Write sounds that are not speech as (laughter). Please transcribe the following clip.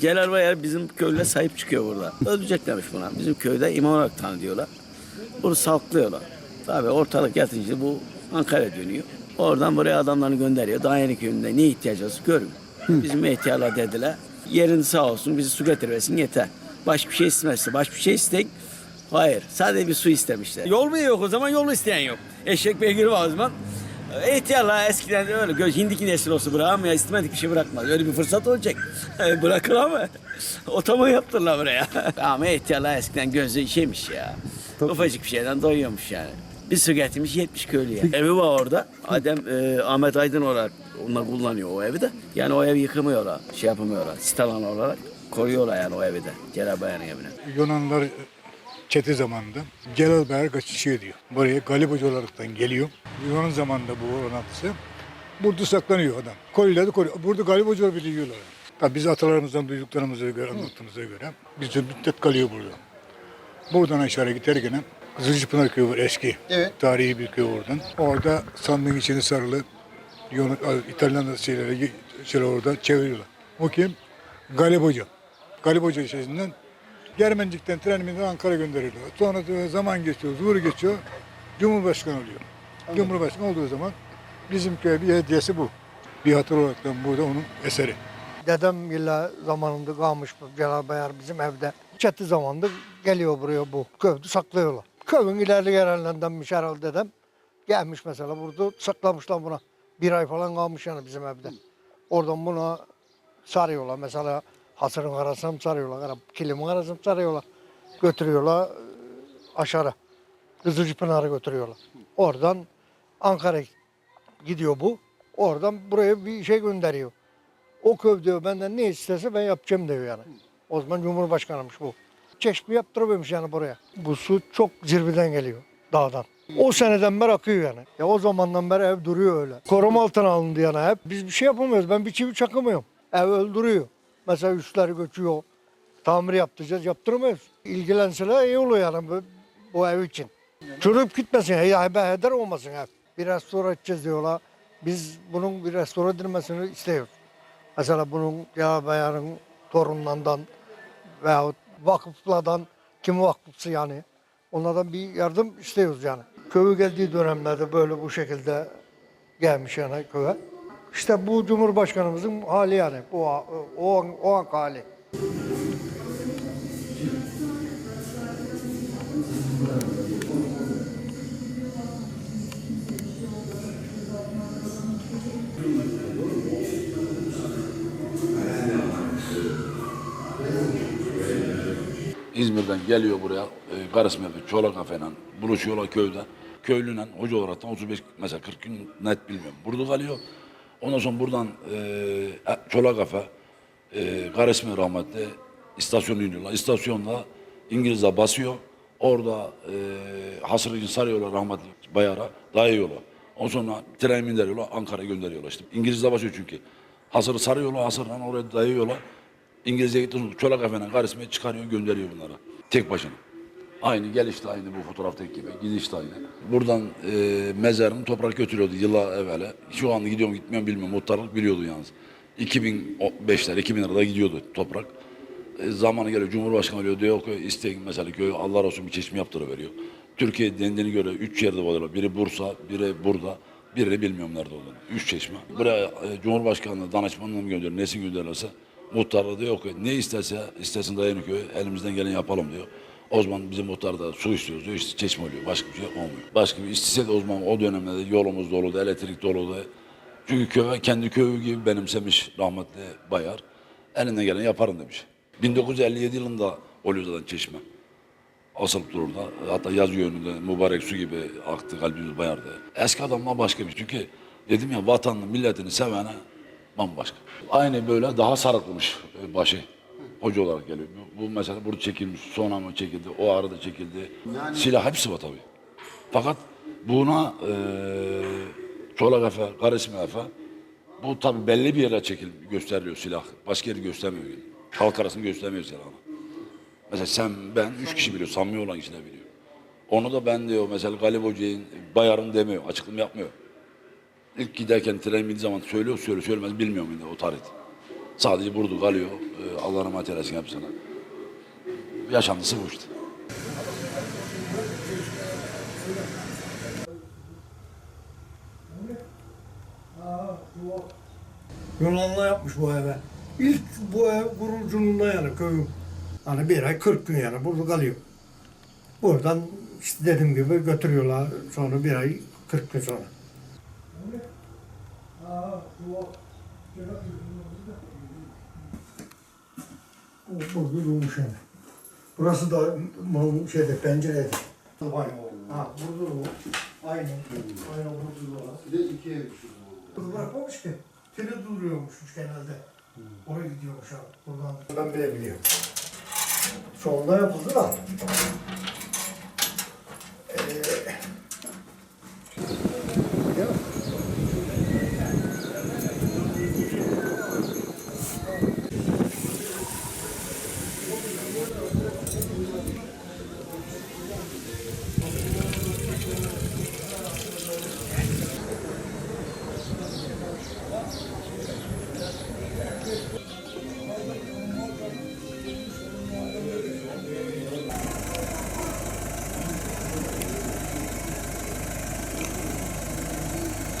Celal Bayar bizim köylüye sahip çıkıyor burada. Öleceklermiş buna. Bizim köyde imam olarak tanıdıyorlar. Bunu salklıyorlar. Tabii ortalık yatınca bu Ankara dönüyor. Oradan buraya adamlarını gönderiyor. Daha yeni köyünde ne ihtiyacı olsa görün. Bizim ihtiyarlar dediler. Yerin sağ olsun bizi su getirmesin yeter. Başka bir şey istemezse. Başka bir şey istek. Hayır. Sadece bir su istemişler. Yol mu yok o zaman yol isteyen yok. Eşek beygiri var o zaman. İhtiyarlar eskiden de öyle. Göz hindiki nesil olsa bırakam ya istemedik bir şey bırakmaz. Öyle bir fırsat olacak. (laughs) Bırakır ama. (laughs) Otomo yaptırlar buraya. (laughs) ama ihtiyarlar eskiden gözü şeymiş ya. Ufacık bir şeyden doyuyormuş yani. Bir su getirmiş 70 köylüye. Evi var orada. Adem e, Ahmet Aydın olarak onlar kullanıyor o evi de. Yani o evi yıkımıyorlar, şey yapmıyorlar. Sit alanı olarak koruyorlar yani o evi de. Celal Bayar'ın evine. Yunanlılar çeti zamanında Celal Bayar kaçışıyor diyor. Buraya Galip Hoca olaraktan geliyor. Yunan zamanında bu orantısı. Burada saklanıyor adam. Kolileri koruyor. Burada Galip Hoca biliyorlar. Tabii biz atalarımızdan duyduklarımıza göre, anlattığımıza göre biz de müddet kalıyor burada. Buradan aşağı giderken Kızılcıpınar köyü var eski. Evet. Tarihi bir köy oradan. Orada sandığın içine sarılı Yunan, İtalyan şeyleri şeyler orada çeviriyorlar. O kim? Galip Hoca. Galip Hoca içerisinden Germencik'ten trenimizle Ankara gönderiliyor. Sonra zaman geçiyor, zuhur geçiyor. Cumhurbaşkanı oluyor. Cumhurbaşkanı olduğu zaman bizim köye bir hediyesi bu. Bir hatır olarak da burada onun eseri. Dedem yıla zamanında kalmış bu Celal Bayar bizim evde. Çatı zamanında geliyor buraya bu. Köyde saklıyorlar. Köyün ilerli yerlerindenmiş herhalde dedem. Gelmiş mesela burada saklamışlar buna. Bir ay falan kalmış yani bizim evde. Oradan buna sarıyorlar. Mesela hasırın arasına sarıyorlar, kilimin arasına sarıyorlar. Götürüyorlar e, aşağı. Kızılcıpınar'a götürüyorlar. Oradan Ankara'ya gidiyor bu. Oradan buraya bir şey gönderiyor. O köy diyor benden ne istese ben yapacağım diyor yani. O zaman Cumhurbaşkanıymış bu. Çeşme yaptırıyormuş yani buraya. Bu su çok zirveden geliyor dağdan. O seneden beri akıyor yani. Ya o zamandan beri ev duruyor öyle. Koruma altına alındı yani hep. Biz bir şey yapamıyoruz. Ben bir çivi çakamıyorum. Ev öldürüyor. Mesela üstler göçüyor. Tamir yaptıracağız. Yaptıramıyoruz. İlgilenseler iyi olur yani bu, bu ev için. Çürüp gitmesin. Ya heder olmasın ev. Bir restore edeceğiz diyorlar. Biz bunun bir restore edilmesini istiyoruz. Mesela bunun ya bayanın torunlarından veyahut vakıflardan kim vakıfsı yani onlardan bir yardım istiyoruz yani. Köyü geldiği dönemlerde böyle bu şekilde gelmiş yani köye. İşte bu Cumhurbaşkanımızın hali yani. O, an- o anki hali. İzmir'den geliyor buraya. E, Karısmev'de Çolak Kafe'yle buluşuyorlar köyde. Köylüyle hoca olaraktan 35 mesela 40 gün net bilmiyorum. Burada kalıyor. Ondan sonra buradan e, Çolak Kafe, e, Karısmev rahmetli istasyonu iniyorlar. İstasyonda İngilizler basıyor. Orada e, hasır için sarıyorlar rahmetli bayara. Dayıyorlar. Ondan sonra tren indiriyorlar. Ankara'ya gönderiyorlar işte. İngilizler basıyor çünkü. Hasırı sarıyorlar. Hasırla oraya dayıyorlar. İngilizce gitti Çolak Efe'nin karısına çıkarıyor gönderiyor bunlara. Tek başına. Aynı geliş de aynı bu fotoğraftaki gibi. Gidiş de aynı. Buradan e, mezarını toprak götürüyordu yıllar evvel. Şu an gidiyor mu gitmiyor mu bilmiyorum. Muhtarlık biliyordu yalnız. 2005'ler 2000 lirada gidiyordu toprak. E, zamanı geliyor Cumhurbaşkanı oluyor diyor ki isteyin mesela köy Allah olsun bir çeşme yaptırıveriyor. Türkiye dendiğine göre üç yerde oluyorlar. Biri Bursa, biri burada, biri de bilmiyorum nerede olduğunu. Üç çeşme. Buraya e, Cumhurbaşkanlığı danışmanlığını mı gönderiyor, nesin gönderirlerse muhtarlığı diyor ki ne isterse istesin Dayanıköy elimizden gelen yapalım diyor. O zaman bizim muhtar da su istiyoruz diyor işte çeşme oluyor. Başka bir şey olmuyor. Başka bir istese de o o dönemde yolumuz doluydu, elektrik doluydu. Çünkü köy kendi köyü gibi benimsemiş rahmetli Bayar. Elinden gelen yaparım demiş. 1957 yılında oluyor zaten çeşme. Asılıp durur da. Hatta yaz yönünde mübarek su gibi aktı kalbimiz bayardı. Eski adamlar başka bir. Çünkü dedim ya vatanını, milletini sevene bambaşka. Aynı böyle daha sarıklımış e, başı. Hoca olarak geliyor. Bu, bu mesela burada çekilmiş, sonra mı çekildi, o arada çekildi. Silah hepsi var tabii. Fakat buna e, Çolak Efe, Karismi Efe bu tabii belli bir yere çekil gösteriyor silah. Başka yeri göstermiyor. Yani. Halk arasında göstermiyor silahını. Mesela sen, ben, üç kişi biliyor. Samimi olan kişiler biliyor. Onu da ben diyor mesela Galip Hoca'nın bayarım demiyor. Açıklama yapmıyor. İlk giderken tren bindiği zaman söylüyor, söylüyor, söylemez bilmiyorum yine o tarih. Sadece burada kalıyor. E, Allah rahmet eylesin hepsine. Yaşantısı bu işte. Yunanlı yapmış bu eve. İlk bu ev kuruculuğunda yani köyün. Hani bir ay 40 gün yani burada kalıyor. Buradan işte dediğim gibi götürüyorlar sonra bir ay 40 gün sonra. Burada durmuş yani. Burası da şeyde pencereydi. Ha burada bu. Aynı. Aynı burada da. Bir de iki ev. Burada bırakmamış ki. Tele duruyormuşmuş genelde. Oraya gidiyormuş abi. Buradan. Ben bile biliyorum. Sonunda yapıldı da.